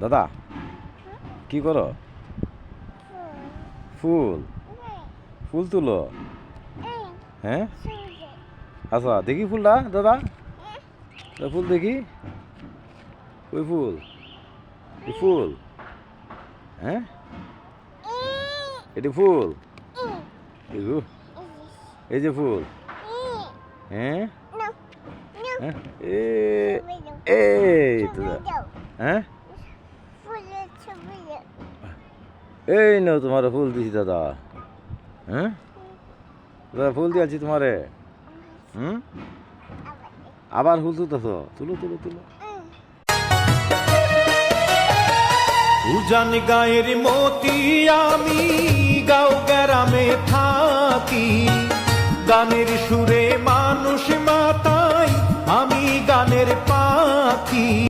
দাদা কি করো? ফুল। ফুল তুলো। হ্যাঁ? আচ্ছা দেখি ফুলটা দাদা। ফুল দেখি। ওই ফুল। ফুল। হ্যাঁ? এটি ফুল। এই যে ফুল। হ্যাঁ? হ্যাঁ? এ এই তো হ্যাঁ? এই নাও তোমার ফুল দিছি দাদা। হ্যাঁ? দাদা, ফুল দিয়েছি তোমারে। হুম? আবার ফুল তুলতেছ? তুলো তুলো তুলো। উজান গায়ের মতি আমি গাও গ্রামে থাকি। গানের সুরে মানুষ মাতাই আমি গানের পাখি।